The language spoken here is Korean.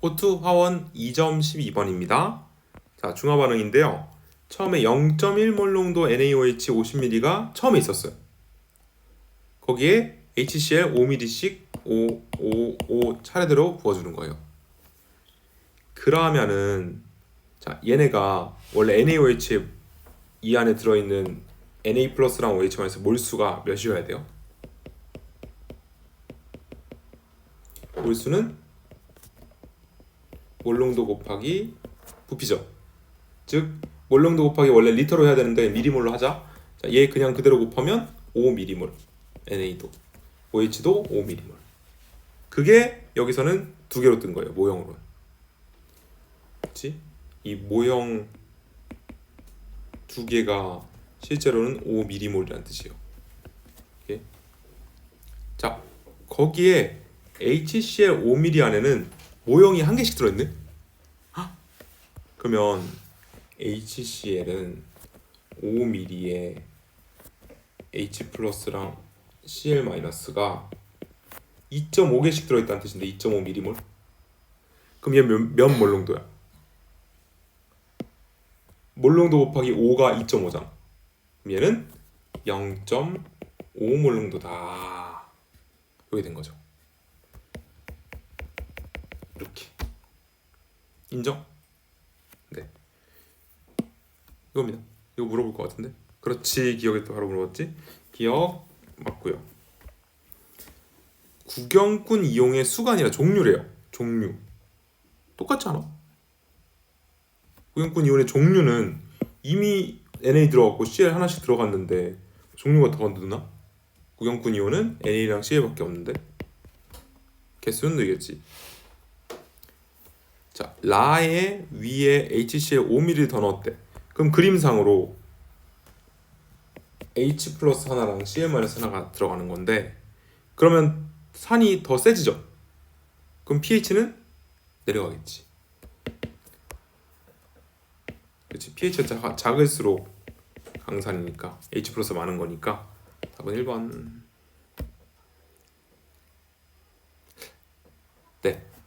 O2 화원 2.12번입니다. 자, 중화 반응인데요. 처음에 0.1몰롱도 NaOH 50ml가 처음에 있었어요. 거기에 HCl 5ml씩 5, 5, 5 차례대로 부어주는 거예요. 그러면은 자 얘네가 원래 NaOH 이 안에 들어있는 Na 플러스랑 OH-에서 몰수가 몇이어야 돼요? 몰수는 몰롱도 곱하기 부피죠. 즉 몰롱도 곱하기 원래 리터로 해야 되는데 미리몰로 하자. 자, 얘 그냥 그대로 곱하면 5미리몰. NA도 OH도 5미리몰. 그게 여기서는 두 개로 뜬 거예요. 모형으로. 그렇지? 이 모형 두 개가 실제로는 5미리몰이라는 뜻이에요. 오케이? 자, 거기에 HCl 5mm 안에는 모형이 한 개씩 들어있네. 헉! 그러면 HCl은 5mm에 H 플러스랑 Cl 마이너스가 2.5개씩 들어있다는 뜻인데 2.5mm몰. 그럼 얘 몇, 몇 몰롱도야? 몰롱도 곱하기 5가 2.5잖아. 그럼 얘는 0.5몰롱도다. 이게 된 거죠. 이렇게. 인정? 네. 이겁니다. 이거 물어볼 것 같은데? 그렇지. 기억에 바로 물어봤지? 기억 맞고요. 구경꾼 이용의 수가 아니라 종류래요. 종류. 똑같지 않아? 구경꾼 이용의 종류는 이미 NA 들어갔고 CL 하나씩 들어갔는데 종류가 더 느나? 구경꾼 이용은 NA랑 CL밖에 없는데? 개수는 늘겠지 자, 라의 위에 HCl 5ml 더 넣었대. 그럼 그림상으로 H 플러스 하나랑 Cl 마이너스 하나가 들어가는 건데 그러면 산이 더 세지죠. 그럼 pH는 내려가겠지. 그렇지. pH가 작을수록 강산이니까 H 플러스 많은 거니까 답은 1번. 네.